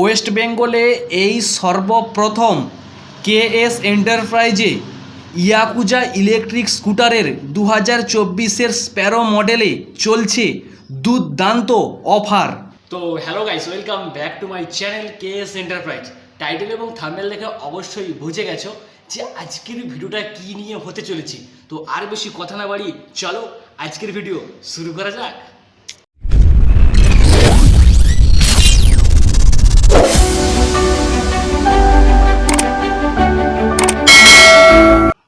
West বেঙ্গলে এই সর্বপ্রথম কে এস এন্টারপ্রাইজে ইয়াকুজা ইলেকট্রিক স্কুটারের দু হাজার চব্বিশের স্প্যারো মডেলে চলছে দুর্দান্ত অফার। তো hello guys welcome back to my channel K S enterprise. Title এবং থাম্বনেল দেখে অবশ্যই বুঝে গেছো যে আজকের ভিডিওটা কি নিয়ে হতে চলেছে। তো আর বেশি কথা না বাড়ি চলো আজকের ভিডিও শুরু করা যাক।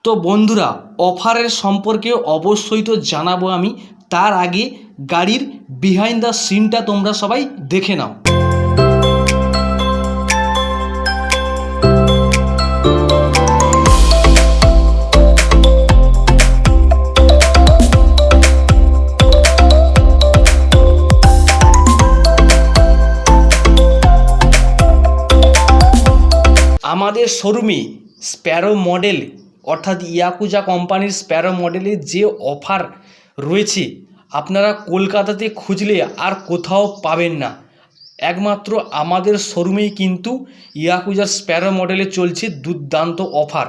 তো বন্ধুরা, অফারের সম্পর্কে অবশ্যই তো জানাব আমি। তার আগে গাড়ির বিহাইন্ড দ্য সিনটা তোমরা সবাই দেখে নাও। আমাদের শোরুমে স্প্যারো মডেল অর্থাৎ ইয়াকুজা কোম্পানির স্প্যারো মডেলের যে অফার রয়েছে, আপনারা কলকাতাতে খুঁজলে আর কোথাও পাবেন না। একমাত্র আমাদের শোরুমেই কিন্তু ইয়াকুজার স্প্যারো মডেলে চলছে দুর্দান্ত অফার।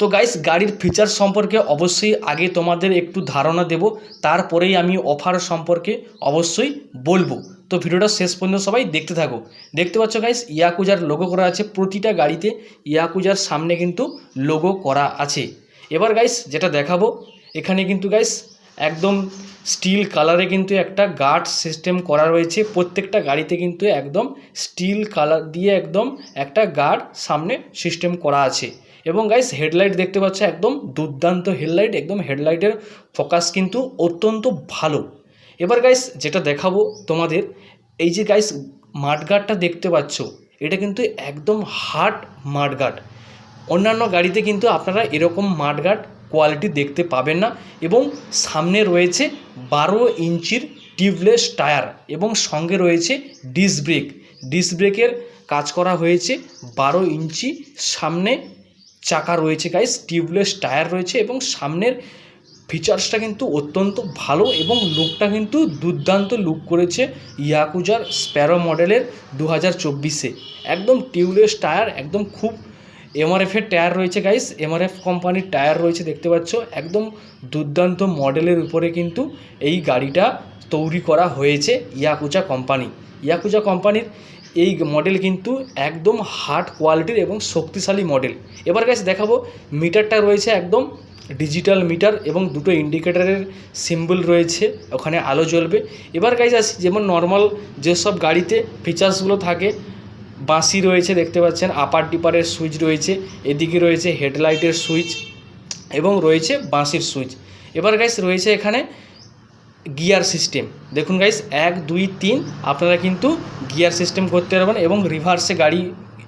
তো গাইস গাড়ির ফিচার সম্পর্কে অবশ্যই আগে তোমাদের একটু ধারণা দেব, তারপরেই আমি অফার সম্পর্কে অবশ্যই বলব। তো ভিডিওটা শেষ পর্যন্ত সবাই দেখতে থাকো। দেখতে পাচ্ছ গাইস ইয়াকুজার লোগো করা আছে। প্রতিটা গাড়িতে ইয়াকুজার সামনে কিন্তু লোগো করা আছে। এবার গাইস যেটা দেখাবো, এখানে কিন্তু গাইস একদম স্টিল কালারে কিন্তু একটা গার্ড সিস্টেম করা রয়েছে। প্রত্যেকটা গাড়িতে কিন্তু একদম স্টিল কালার দিয়ে একদম একটা গার্ড সামনে সিস্টেম করা আছে। এবং গাইস হেডলাইট দেখতে পাচ্ছ, একদম দুর্দান্ত হেডলাইট একদম হেডলাইটের ফোকাস কিন্তু অত্যন্ত ভালো। এবার গাইস যেটা দেখাবো তোমাদের, এই যে গাইস মাঠগার্ডটা দেখতে পাচ্ছ, এটা কিন্তু একদম হার্ড মাঠগার্ড অন্যান্য গাড়িতে কিন্তু আপনারা এরকম মাঠগার্ড কোয়ালিটি দেখতে পাবেন না এবং সামনে রয়েছে বারো ইঞ্চির টিউবলেস টায়ার এবং সঙ্গে রয়েছে ডিস ব্রেক ডিস ব্রেকের কাজ করা হয়েছে, বারো ইঞ্চি সামনে চাকা রয়েছে গাইস টিউবলেস টায়ার রয়েছে এবং সামনের ফিচার্সটা কিন্তু অত্যন্ত ভালো এবং লুকটা কিন্তু দুর্দান্ত লুক করেছে ইয়াকুজার স্প্যারো মডেলের দু হাজার চব্বিশে। একদম টিউবলেস টায়ার একদম খুব এমআরএফের টায়ার রয়েছে গাইস এমআরএফ কোম্পানির টায়ার রয়েছে দেখতে পাচ্ছ। একদম দুর্দান্ত মডেলের উপরে কিন্তু এই গাড়িটা তৈরি করা হয়েছে ইয়াকুজা কোম্পানি ইয়াকুজা কোম্পানির এই মডেল কিন্তু একদম হার্ড কোয়ালিটির এবং শক্তিশালী মডেল এবার গাইস দেখাবো মিটারটা রয়েছে একদম ডিজিটাল মিটার এবং দুটো ইন্ডিকেটারের সিম্বল রয়েছে, ওখানে আলো জ্বলবে। এবার গাইজ আসি, যেমন নর্মাল যেসব গাড়িতে ফিচার্সগুলো থাকে, বাঁশি রয়েছে দেখতে পাচ্ছেন আপার ডিপারের সুইচ রয়েছে, এদিকে রয়েছে হেডলাইটের সুইচ এবং রয়েছে বাঁশির সুইচ এবার গাইস রয়েছে এখানে গিয়ার সিস্টেম। দেখুন গাইস এক, দুই, তিন, আপনারা কিন্তু গিয়ার সিস্টেম করতে পারবেন এবং রিভার্সে গাড়ি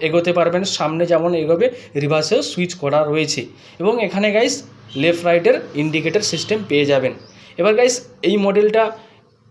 এগোতে পারবেন, সামনে যেমন এগোবে রিভার্সেও সুইচ করা রয়েছে। এবং এখানে গাইস লেফট রাইটের ইন্ডিকেটর সিস্টেম পেয়ে যাবেন। এবার গাইস এই মডেলটা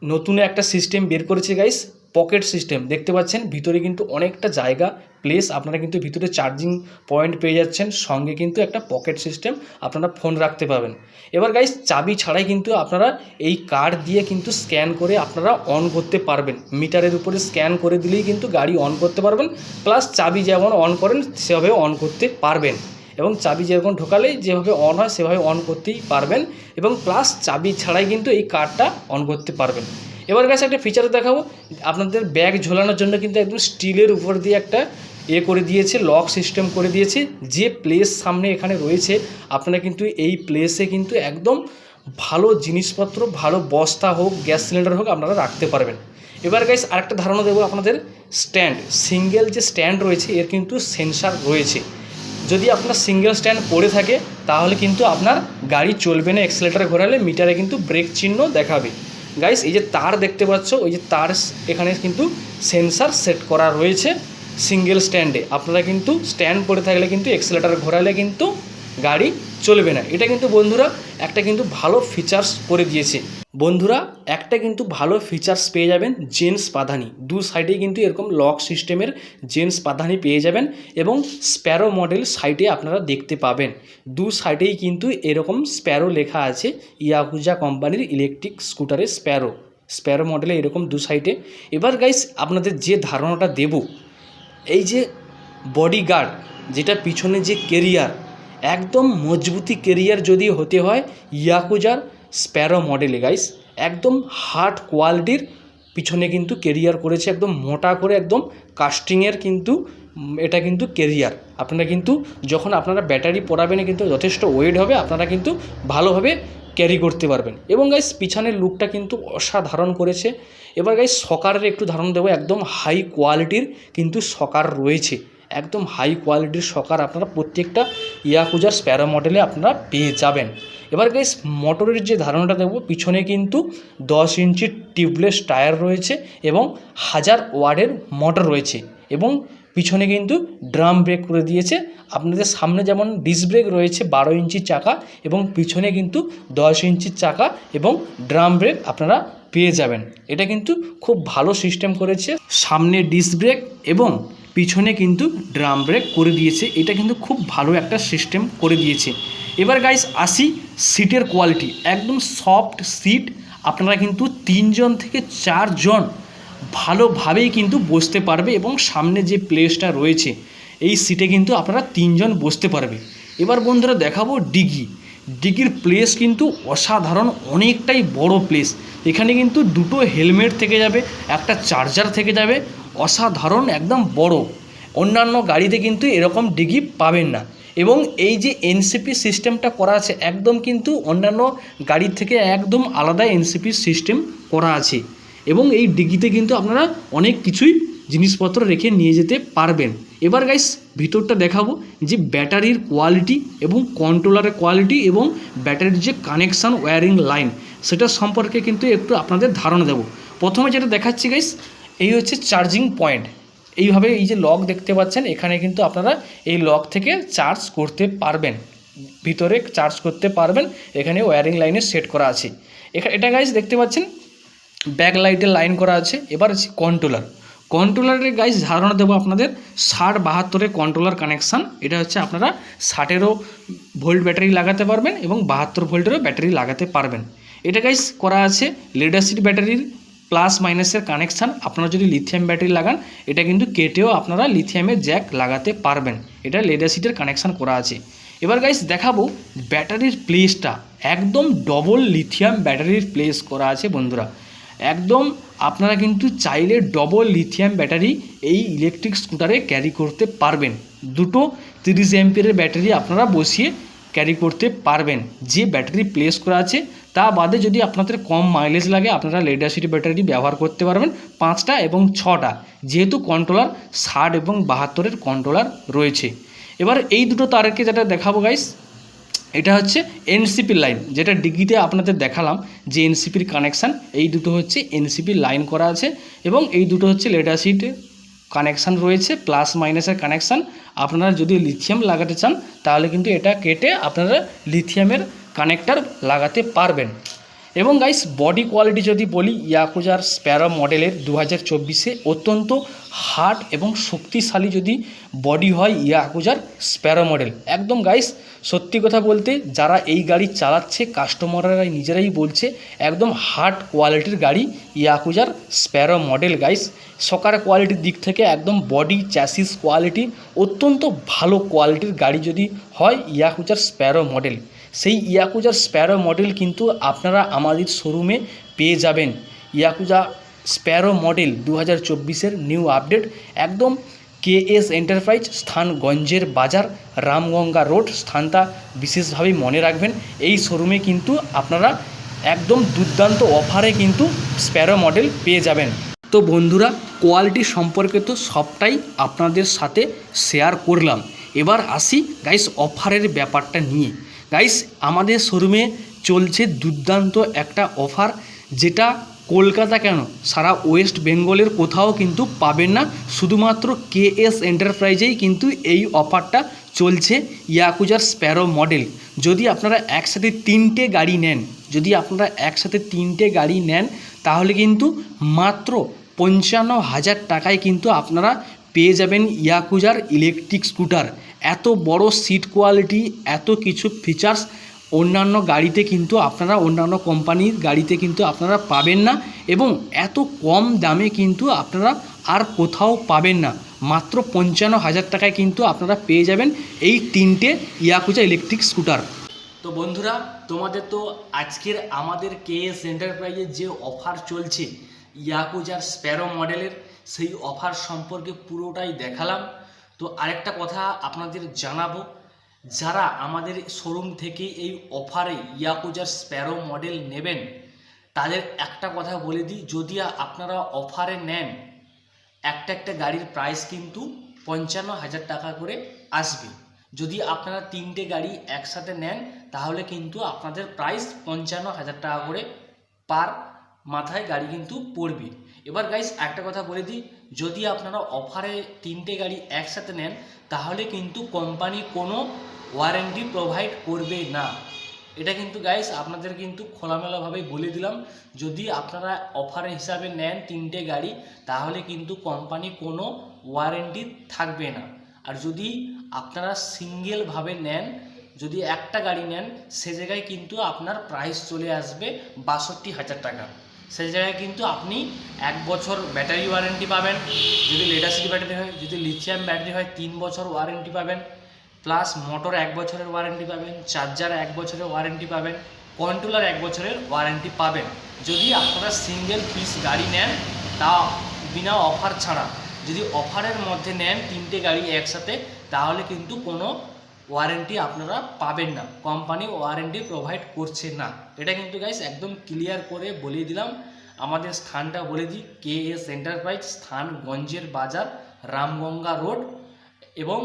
নতুন একটা সিস্টেম বের করেছে গাইস পকেট সিস্টেম দেখতে পাচ্ছেন, ভিতরে কিন্তু অনেকটা জায়গা প্লেস আপনারা কিন্তু ভিতরে চার্জিং পয়েন্ট পেয়ে যাচ্ছেন, সঙ্গে কিন্তু একটা পকেট সিস্টেম আপনারা ফোন রাখতে পাবেন এবার গাইস চাবি ছাড়াই কিন্তু আপনারা এই কার্ড দিয়ে কিন্তু স্ক্যান করে আপনারা অন করতে পারবেন। মিটারের উপরে স্ক্যান করে দিলেই কিন্তু গাড়ি অন করতে পারবেন প্লাস চাবি যেমন অন করেন সেভাবে অন করতে পারবেন। এবং চাবি যেরকম ঢোকালেই যেভাবে অন হয়, সেভাবে অন করতেই পারবেন। এবং প্লাস চাবি ছাড়াই কিন্তু এই কার্ডটা অন করতে পারবেন। এবার কাছে একটা ফিচার দেখাবো। আপনাদের ব্যাগ ঝোলানোর জন্য কিন্তু একদম স্টিলের উপর দিয়ে একটা এ করে দিয়েছে লক সিস্টেম করে দিয়েছে। যে প্লেস সামনে এখানে রয়েছে, আপনারা কিন্তু এই প্লেসে কিন্তু একদম ভালো জিনিসপত্র, ভালো বস্তা হোক, গ্যাস সিলিন্ডার হোক আপনারা রাখতে পারবেন। এবার গাইস আরেকটা ধারণা দেবো আপনাদের। স্ট্যান্ড সিঙ্গেল যে স্ট্যান্ড রয়েছে, এর কিন্তু সেন্সার রয়েছে। যদি আপনার সিঙ্গেল স্ট্যান্ড পড়ে থাকে, তাহলে কিন্তু আপনার গাড়ি চলবে না এক্সেলেটার ঘোরালে মিটারে কিন্তু ব্রেক চিহ্ন দেখাবে। গাইস এই যে তার দেখতে পাচ্ছ, ওই যে তার এখানে কিন্তু সেন্সার সেট করা রয়েছে সিঙ্গেল স্ট্যান্ডে আপনারা কিন্তু স্ট্যান্ড পড়ে থাকলে কিন্তু এক্সেলেটার ঘোরালে কিন্তু গাড়ি চলবে না। এটা কিন্তু বন্ধুরা একটা কিন্তু ভালো ফিচার্স করে দিয়েছে। বন্ধুরা, একটা কিন্তু ভালো ফিচার্স পেয়ে যাবেন জেন্টস পাধানি। দু সাইডেই কিন্তু এরকম লক সিস্টেমের জেন্টস পাধানি পেয়ে যাবেন এবং স্প্যারো মডেল সাইডে আপনারা দেখতে পাবেন। দু সাইডেই কিন্তু এরকম স্প্যারো লেখা আছে ইয়াহুজা কোম্পানির ইলেকট্রিক স্কুটারের স্প্যারো স্প্যারো মডেলে এরকম দু সাইডে এবার গাইস আপনাদের যে ধারণাটা দেব, এই যে বডিগার্ড যেটা পিছনে যে কেরিয়ার একদম মজবুতি কেরিয়ার যদি হতে হয় ইয়াকুজার স্প্যারো মডেলে গাইস একদম হার্ড কোয়ালিটির পিছনে কিন্তু কেরিয়ার করেছে, একদম মোটা করে একদম কাস্টিংয়ের কিন্তু এটা কিন্তু কেরিয়ার আপনারা কিন্তু যখন আপনারা ব্যাটারি পরাবেন কিন্তু যথেষ্ট ওয়েট হবে, আপনারা কিন্তু ভালোভাবে ক্যারি করতে পারবেন। এবং গাইস পিছনের লুকটা কিন্তু অসাধারণ করেছে। এবার গাইস সকারের একটু ধারণ দেবো, একদম হাই কোয়ালিটির কিন্তু সকার রয়েছে। একদম হাই কোয়ালিটির সকার আপনারা প্রত্যেকটা ইয়াকুজার স্প্যারো মডেলে আপনারা পেয়ে যাবেন। এবার গাইস মোটরের যে ধারণাটা দেবো পিছনে কিন্তু দশ ইঞ্চির টিউবলেস টায়ার রয়েছে এবং হাজার ওয়ার্ডের মোটর রয়েছে এবং পিছনে কিন্তু ড্রাম ব্রেক করে দিয়েছে। আপনাদের সামনে যেমন ডিস্ক ব্রেক রয়েছে বারো ইঞ্চি চাকা এবং পিছনে কিন্তু দশ ইঞ্চির চাকা এবং ড্রাম ব্রেক আপনারা পেয়ে যাবেন। এটা কিন্তু খুব ভালো সিস্টেম করেছে। সামনে ডিস্ক ব্রেক এবং পিছনে কিন্তু ড্রাম ব্রেক করে দিয়েছে। এটা কিন্তু খুব ভালো একটা সিস্টেম করে দিয়েছে। এবার গাইস আসি সিটের কোয়ালিটি একদম সফট সিট আপনারা কিন্তু তিনজন থেকে চারজন ভালোভাবেই কিন্তু বসতে পারবে এবং সামনে যে প্লেসটা রয়েছে, এই সিটে কিন্তু আপনারা তিনজন বসতে পারবে। এবার বন্ধুরা দেখাবো ডিগি ডিগির প্লেস কিন্তু অসাধারণ, অনেকটাই বড় প্লেস এখানে কিন্তু দুটো হেলমেট থেকে যাবে, একটা চার্জার থেকে যাবে অসাধারণ, একদম বড়। অন্যান্য গাড়িতে কিন্তু এরকম ডিগি পাবেন না। এবং এই যে এনসিপি সিস্টেমটা করা আছে, একদম কিন্তু অন্যান্য গাড়ির থেকে একদম আলাদা এনসিপি সিস্টেম করা আছে। এবং এই ডিগিতে কিন্তু আপনারা অনেক কিছুই জিনিসপত্র রেখে নিয়ে যেতে পারবেন। এবার গাইস ভিতরটা দেখাবো যে ব্যাটারির কোয়ালিটি এবং কন্ট্রোলারের কোয়ালিটি এবং ব্যাটারির যে কানেকশান ওয়্যারিং লাইন সেটা সম্পর্কে কিন্তু একটু আপনাদের ধারণা দেবো। প্রথমে যেটা দেখাচ্ছি গাইস এই হচ্ছে চার্জিং পয়েন্ট এইভাবে এই যে লক দেখতে পাচ্ছেন, এখানে কিন্তু আপনারা এই লক থেকে চার্জ করতে পারবেন। ভিতরে চার্জ করতে পারবেন, এখানে ওয়্যারিং লাইনে সেট করা আছে। এখা- এটা গাইস দেখতে পাচ্ছেন? ব্যাক লাইটের লাইন করা আছে। এবার আছে কন্ট্রোলার কন্ট্রোলারের গাইস ধারণা দেবো আপনাদের, ষাট বাহাত্তরের কন্ট্রোলার কানেকশান এটা হচ্ছে আপনারা ষাটেরও ভোল্ট ব্যাটারি লাগাতে পারবেন এবং বাহাত্তর ভোল্টেরও ব্যাটারি লাগাতে পারবেন। এটা গাইস করা আছে লেডাসিড ব্যাটারির প্লাস মাইনাসের কানেকশান আপনারা যদি লিথিয়াম ব্যাটারি লাগান, এটা কিন্তু কেটেও আপনারা লিথিয়ামের জ্যাক লাগাতে পারবেন। এটা লেডাসিটের কানেকশান করা আছে। এবার গাইস দেখাবো ব্যাটারির প্লেসটা একদম ডবল লিথিয়াম ব্যাটারির প্লেস করা আছে বন্ধুরা। একদম আপনারা কিন্তু চাইলে ডবল লিথিয়াম ব্যাটারি এই ইলেকট্রিক স্কুটারে ক্যারি করতে পারবেন। দুটো তিরিশ এমপিয়ারের ব্যাটারি আপনারা বসিয়ে ক্যারি করতে পারবেন। যে ব্যাটারি প্লেস করা আছে, তা বাদে যদি আপনাদের কম মাইলেজ লাগে, আপনারা লেডাসিটি ব্যাটারি ব্যবহার করতে পারবেন পাঁচটা এবং ছটা। যেহেতু কন্ট্রোলার ষাট এবং বাহাত্তরের কন্ট্রোলার রয়েছে। এবার এই দুটো তারকে যেটা দেখাবো গাইস এটা হচ্ছে এনসিপি লাইন যেটা ডিগ্রিতে আপনাদের দেখালাম যে এনসিপির কানেকশান এই দুটো হচ্ছে এনসিপি লাইন করা আছে এবং এই দুটো হচ্ছে লেডাসিট কানেকশান রয়েছে প্লাস মাইনাসের কানেকশান আপনারা যদি লিথিয়াম লাগাতে চান, তাহলে কিন্তু এটা কেটে আপনারা লিথিয়ামের কানেক্টার লাগাতে পারবেন। এবং গাইস বডি কোয়ালিটি যদি বলি ইয়াকুজার স্প্যারো মডেলের দু হাজার চব্বিশে অত্যন্ত হার্ড এবং শক্তিশালী যদি বডি হয় ইয়াকুজার স্প্যারো মডেল একদম গাইস সত্যি কথা বলতে যারা এই গাড়ি চালাচ্ছে কাস্টমাররা নিজেরাই বলছে, একদম হার্ড কোয়ালিটির গাড়ি ইয়াকুজার স্প্যারো মডেল গাইস সকার কোয়ালিটির দিক থেকে একদম বডি চ্যাসিস কোয়ালিটি অত্যন্ত ভালো কোয়ালিটির গাড়ি যদি হয় ইয়াকুজার স্প্যারো মডেল সেই ইয়াকুজার স্প্যারো মডেল কিন্তু আপনারা আমাদের শোরুমে পেয়ে যাবেন। ইয়াকুজা স্প্যারো মডেল দু হাজার নিউ আপডেট, একদম কে এস এন্টারপ্রাইজ স্থান গঞ্জের বাজার, রামগঙ্গা রোড, স্থানটা বিশেষভাবে মনে রাখবেন। এই শোরুমে কিন্তু আপনারা একদম দুর্দান্ত অফারে কিন্তু স্প্যারো মডেল পেয়ে যাবেন। তো বন্ধুরা, কোয়ালিটি সম্পর্কে তো সবটাই আপনাদের সাথে শেয়ার করলাম। এবার আসি গাইস অফারের ব্যাপারটা নিয়ে। গাইস আমাদের শোরুমে চলছে দুর্দান্ত একটা অফার যেটা কলকাতা কেন? সারা ওয়েস্ট বেঙ্গলের কোথাও কিন্তু পাবেন না। শুধুমাত্র কে এস এন্টারপ্রাইজেই কিন্তু এই অফারটা চলছে ইয়াকুজার স্প্যারো মডেল যদি আপনারা একসাথে তিনটে গাড়ি নেন, যদি আপনারা একসাথে তিনটে গাড়ি নেন, তাহলে কিন্তু মাত্র পঞ্চান্ন হাজার টাকায় কিন্তু আপনারা পেয়ে যাবেন ইয়াকুজার ইলেকট্রিক স্কুটার এত বড় সিট কোয়ালিটি এত কিছু ফিচার্স অন্যান্য গাড়িতে কিন্তু আপনারা, অন্যান্য কোম্পানির গাড়িতে কিন্তু আপনারা পাবেন না এবং এত কম দামে কিন্তু আপনারা আর কোথাও পাবেন না। মাত্র পঞ্চান্ন হাজার টাকায় কিন্তু আপনারা পেয়ে যাবেন এই তিনটে ইয়াকুজা ইলেকট্রিক স্কুটার তো বন্ধুরা, তোমাদের তো আজকের আমাদের কেএস এন্টারপ্রাইজের যে অফার চলছে ইয়াকুজার স্প্যারো মডেলের সেই অফার সম্পর্কে পুরোটাই দেখালাম। তো আরেকটা কথা আপনাদের জানাব। যারা আমাদের শোরুম থেকে এই অফারে ইয়াকুজার স্প্যারো মডেল নেবেন, তাদের একটা কথা বলে দিই, যদি আপনারা অফারে নেন, একটা একটা গাড়ির প্রাইস কিন্তু পঞ্চান্ন হাজার টাকা করে আসবে। যদি আপনারা তিনটে গাড়ি একসাথে নেন, তাহলে কিন্তু আপনাদের প্রাইস পঞ্চান্ন হাজার টাকা করে পার মাথায় গাড়ি কিন্তু পড়বে। এবার গাইস একটা কথা বলে দিই, যদি আপনারা অফারে তিনটে গাড়ি একসাথে নেন, তাহলে কিন্তু কোম্পানি কোনো ওয়ারেন্টি প্রোভাইড করবে না। এটা কিন্তু গাইস আপনাদের কিন্তু খোলামেলাভাবে বলে দিলাম, যদি আপনারা অফার হিসাবে নেন তিনটে গাড়ি, তাহলে কিন্তু কোম্পানি কোনো ওয়ারেন্টি থাকবে না। আর যদি আপনারা সিঙ্গেলভাবে নেন, যদি একটা গাড়ি নেন, সে জায়গায় কিন্তু আপনার প্রাইস চলে আসবে বাষট্টি হাজার টাকা। সেই জায়গায় কিন্তু আপনি এক বছর ব্যাটারি ওয়ারেন্টি পাবেন, যদি লেডাসিটি ব্যাটারি হয়, যদি লিথিয়াম ব্যাটারি হয়, তিন বছর ওয়ারেন্টি পাবেন প্লাস মোটর এক বছরের ওয়ারেন্টি পাবেন চার্জার এক বছরের ওয়ারেন্টি পাবেন কন্ট্রোলার এক বছরের ওয়ারেন্টি পাবেন। যদি আপনারা সিঙ্গেল পিস গাড়ি নেন, তা বিনা অফার ছাড়া। যদি অফারের মধ্যে নেন, তিনটে গাড়ি একসাথে, তাহলে কিন্তু কোনো ওয়ারেন্টি আপনারা পাবেন না। কোম্পানি ওয়ারেন্টি প্রোভাইড করছে না। এটা কিন্তু গাইস একদম ক্লিয়ার করে বলে দিলাম। আমাদের স্থানটা বলে দিই কে এস এন্টারপ্রাইজ স্থান গঞ্জের বাজার, রামগঙ্গা রোড এবং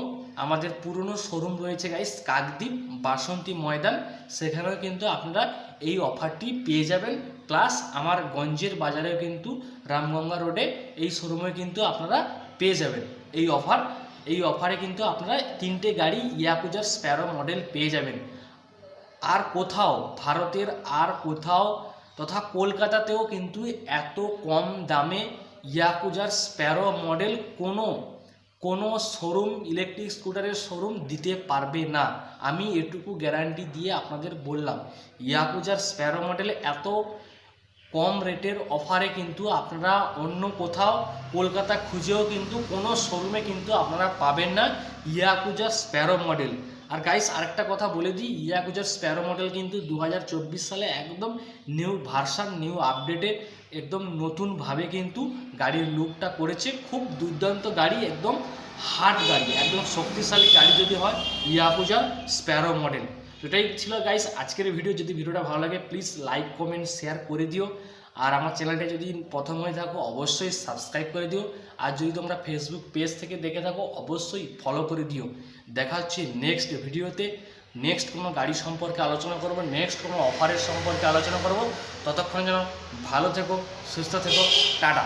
আমাদের পুরনো শোরুম রয়েছে গাইস কাকদ্বীপ বাসন্তী ময়দান। সেখানেও কিন্তু আপনারা এই অফারটি পেয়ে যাবেন। প্লাস আমার গঞ্জের বাজারেও কিন্তু রামগঙ্গা রোডে এই শোরুমে কিন্তু আপনারা পেয়ে যাবেন। এই অফার এই অফারে কিন্তু আপনারা তিনটে গাড়ি ইয়াকুজার স্প্যারো মডেল পেয়ে যাবেন। আর কোথাও ভারতের আর কোথাও তথা কলকাতাতেও কিন্তু এত কম দামে ইয়াকুজার স্প্যারো মডেল কোনো কোনো শোরুম ইলেকট্রিক স্কুটারের শোরুম দিতে পারবে না। আমি এটুকু গ্যারান্টি দিয়ে আপনাদের বললাম ইয়াকুজার স্প্যারো মডেল এত কম রেটের অফারে কিন্তু আপনারা অন্য কোথাও, কলকাতা খুঁজেও কিন্তু কোনো শোরুমে কিন্তু আপনারা পাবেন না। ইয়াকুজার স্প্যারো মডেল আর গাইস আরেকটা কথা বলে দিই ইয়াকুজার স্প্যারো মডেল কিন্তু দু হাজার চব্বিশ সালে একদম নিউ ভার্সান নিউ আপডেটে একদম নতুনভাবে কিন্তু গাড়ির লুকটা করেছে। খুব দুর্দান্ত গাড়ি, একদম হার্ড গাড়ি, একদম শক্তিশালী গাড়ি যদি হয় ইয়াকুজার স্প্যারো মডেল এটাই ছিল গাইস আজকের ভিডিও যদি ভিডিওটা ভালো লাগে প্লিজ লাইক কমেন্ট শেয়ার করে দিও। আর আমার চ্যানেলটা যদি প্রথম হয়ে থাকো, অবশ্যই সাবস্ক্রাইব করে দিও। আর যদি তোমরা ফেসবুক পেজ থেকে দেখে থাকো, অবশ্যই ফলো করে দিও। দেখা হচ্ছে নেক্সট ভিডিওতে নেক্সট কোনো গাড়ি সম্পর্কে আলোচনা করব নেক্সট কোনো অফারের সম্পর্কে আলোচনা করব। ততক্ষণ যেন ভালো থেকো, সুস্থ থেকো। টাটা।